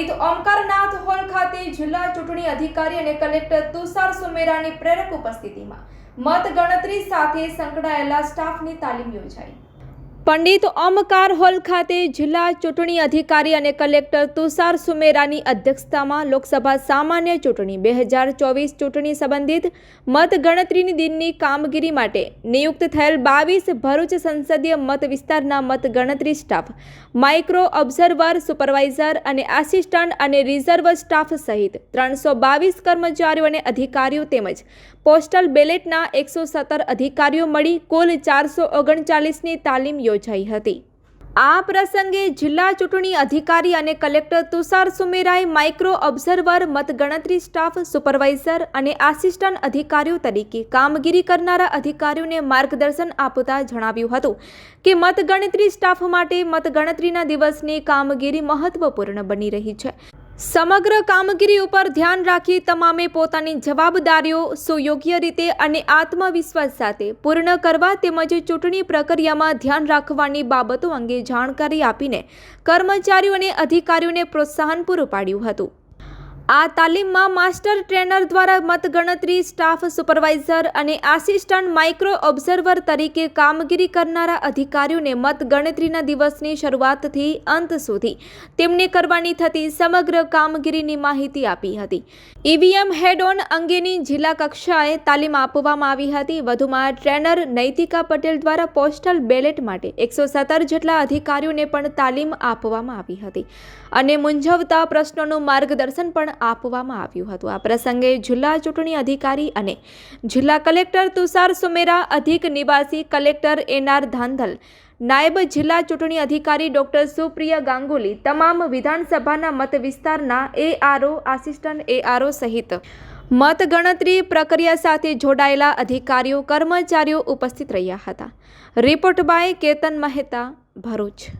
સ્થિત ઓમકારનાથ હોલ ખાતે જિલ્લા ચૂંટણી અધિકારી અને કલેક્ટર તુષાર સુમેરાની પ્રેરક ઉપસ્થિતિમાં મતગણતરી સાથે સંકળાયેલા સ્ટાફની તાલીમ યોજાઈ. પંડિત ઓમકાર હોલ ખાતે જિલ્લા ચૂંટણી અધિકારી અને કલેક્ટર તુષાર સુમેરાની અધ્યક્ષતામાં લોકસભા સામાન્ય ચૂંટણી બે હજાર ચોવીસ ચૂંટણી સંબંધિત મતગણતરીની દિનની કામગીરી માટે નિયુક્ત થયેલ બાવીસ ભરૂચ સંસદીય મત વિસ્તારના મતગણતરી સ્ટાફ, માઇક્રો ઓબ્ઝર્વર, સુપરવાઇઝર અને આસિસ્ટન્ટ અને રિઝર્વ સ્ટાફ સહિત ત્રણસો બાવીસ કર્મચારીઓ અને અધિકારીઓ તેમજ પોસ્ટલ બેલેટના એકસો સત્તર અધિકારીઓ મળી કુલ ચારસો ઓગણચાલીસની તાલીમ યોજાઈ હતી. આ પ્રસંગે જિલ્લા ચૂંટણી અધિકારી અને કલેક્ટર તુષાર સુમેરાએ માઇક્રો ઓબ્ઝર્વર, મતગણતરી સ્ટાફ, સુપરવાઇઝર અને આસિસ્ટન્ટ અધિકારીઓ તરીકે કામગીરી કરનારા અધિકારીઓને માર્ગદર્શન આપતા જણાવ્યું હતું કે મતગણતરી સ્ટાફ માટે મતગણતરીના દિવસની કામગીરી મહત્વપૂર્ણ બની રહી છે. સમગ્ર કામગીરી ઉપર ધ્યાન રાખી તમામે પોતાની જવાબદારીઓ સુયોગ્ય રીતે અને આત્મવિશ્વાસ સાથે પૂર્ણ કરવા તેમજ ચૂંટણી પ્રક્રિયામાં ધ્યાન રાખવાની બાબતો અંગે જાણકારી આપીને કર્મચારીઓ અને અધિકારીઓને પ્રોત્સાહન પૂરું પાડ્યું હતું. આ તાલીમમાં માસ્ટર ટ્રેનર દ્વારા મતગણતરી, સ્ટાફ સુપરવાઇઝર અને આસિસ્ટન્ટ માઇક્રો ઓબ્ઝર્વર તરીકે કામગીરી કરનારા અધિકારીઓને મતગણતરીના દિવસની શરૂઆતથી અંત સુધી તેમને કરવાની થતી સમગ્ર કામગીરીની માહિતી આપી હતી. ઈવીએમ હેડ ઓન અંગેની જિલ્લા કક્ષાએ તાલીમ આપવામાં આવી હતી. વધુમાં ટ્રેનર નૈતિકા પટેલ દ્વારા પોસ્ટલ બેલેટ માટે એકસો સત્તર જેટલા અધિકારીઓને પણ તાલીમ આપવામાં આવી હતી. અને મૂંઝવતા પ્રશ્નોનું માર્ગદર્શન પણ આપવામાં આવ્યું હતું. આ પ્રસંગે જિલ્લા ચૂંટણી અધિકારી અને જિલ્લા કલેક્ટર તુષાર સુમેરા, અધિક નિવાસી કલેક્ટર એનઆર ધાંધલ, નાયબ જિલ્લા ચૂંટણી અધિકારી ડોક્ટર સુપ્રિયા ગાંગુલી, તમામ વિધાનસભાના મત વિસ્તારના એઆરઓ આસિસ્ટન્ટ એઆરઓ સહિત મતગણતરી પ્રક્રિયા સાથે જોડાયેલા અધિકારીઓ, કર્મચારીઓ ઉપસ્થિત રહ્યા હતા. Report by Ketan Mehta, Bharuch.